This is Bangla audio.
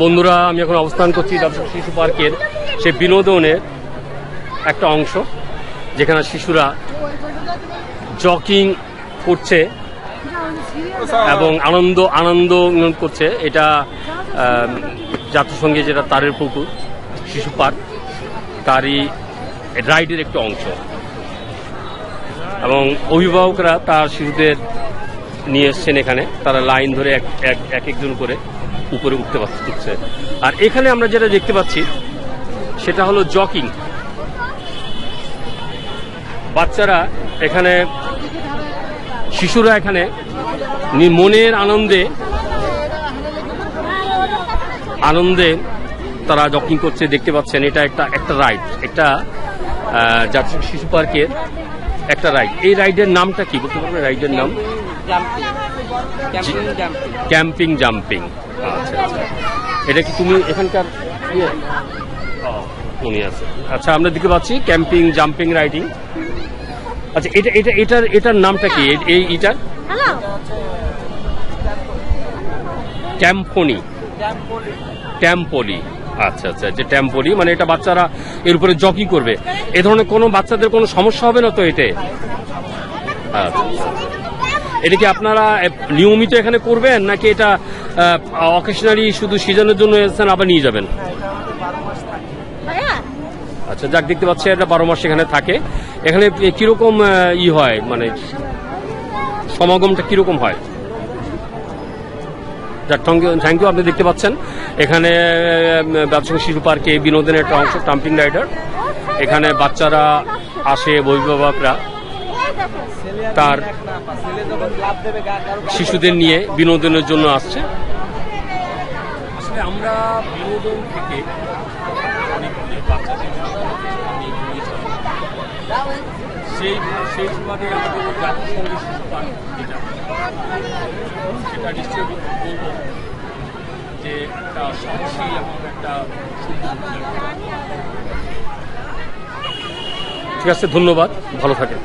বন্ধুরা, আমি এখন অবস্থান করছি দর্শক শিশু পার্কের সে বিনোদনের একটা অংশ, যেখানে শিশুরা জকিং করছে এবং আনন্দ আনন্দ করছে। এটা জাতিসংঘে যেটা তারের পুকুর, শিশু পার্ক, তারই রাইডের একটি অংশ। এবং অভিভাবকরা তার শিশুদের নিয়ে এসছেন এখানে। তারা লাইন ধরে এক একজন করে উপরে উঠতে পারছে আর এখানে আমরা যেটা দেখতে পাচ্ছি, সেটা হলো জকিং। বাচ্চারা এখানে, শিশুরা এখানে মনের আনন্দে আনন্দে তারা জকিং করছে। দেখতে পাচ্ছেন, এটা একটা একটা রাইড। একটা জাতীয় শিশু পার্কের একটা রাইড। এই রাইডের নামটা কি? বলতে পারবেন? রাইডের নাম? ক্যাম্পিং জাম্পিং আচ্ছা আচ্ছা। এটা কি তুমি এখানকার ইয়ে? উনি আছে। আচ্ছা আমরা দেখতে পাচ্ছি ক্যাম্পিং জাম্পিং রাইডিং আচ্ছা এটা এটা এটার এটার নামটা কি? এই এটার ট্যাম্পনি ট্যাম্পলি আচ্ছা আচ্ছা যে ট্যাম্পলি মানে এটা বাচ্চারা এর উপরে জকিং করবে। এ ধরনের কোনো বাচ্চাদের কোনো সমস্যা হবে না তো এতে? আচ্ছা আচ্ছা। এটা কি আপনারা নিয়মিত এখানে করবেন, নাকি এটা অকেশনারি শুধু সিজনের জন্য এসেছেন, আবার নিয়ে যাবেন? আচ্ছা যাক, দেখতে পাচ্ছি, এটা বারো মাস এখানে থাকে। এখানে কীরকম ই হয় মানে সমাগমটা কীরকম হয়? যাক থ্যাংক ইউ আপনি দেখতে পাচ্ছেন। এখানে ব্যবসায়িক শিশু পার্কে বিনোদনের একটা অংশ টাম্পিং রাইডার এখানে বাচ্চারা আসে, অভিভাবকরা। তার শিশুদের নিয়ে বিনোদনের জন্য আসছে আসলে আমরা বিনোদন থেকে অনেক বাচ্চাদের। সেই সেই সুবাদে আমাদের জাতিসংঘের যেটা সেটা নিশ্চয়ই বলব যে একটা সাহসী এবং একটা ঠিক আছে ধন্যবাদ ভালো থাকেন